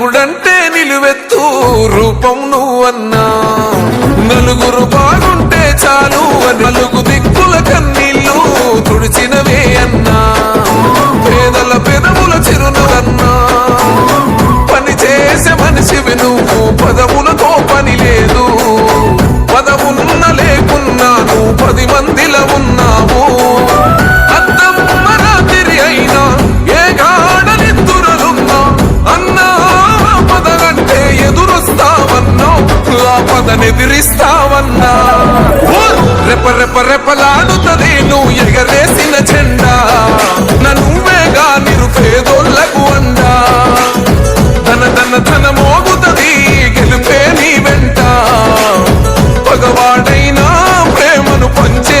నాయకుడంటే నిలువెత్తు రూపం నువ్వన్నా. నలుగురు బాగుంటే చాలు నలుగురు ఆ పదనెదిరిస్తావన్నా రెప రెప రెపలాడుతుంది నువ్వు ఎగరేసిన చెండా. నువ్వేగా నిరుపేదోళ్ళకు అండా. ధన ధన ధన మోగుతుంది గెలుపే నీ వెంట. పగవాడైనా ప్రేమను పంచే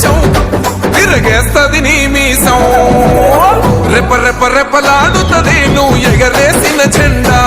దేశం తిరగేస్తది నీ మీసం. రెప రెప రెపలాడుతది నువ్వు ఎగరేసిన జెండా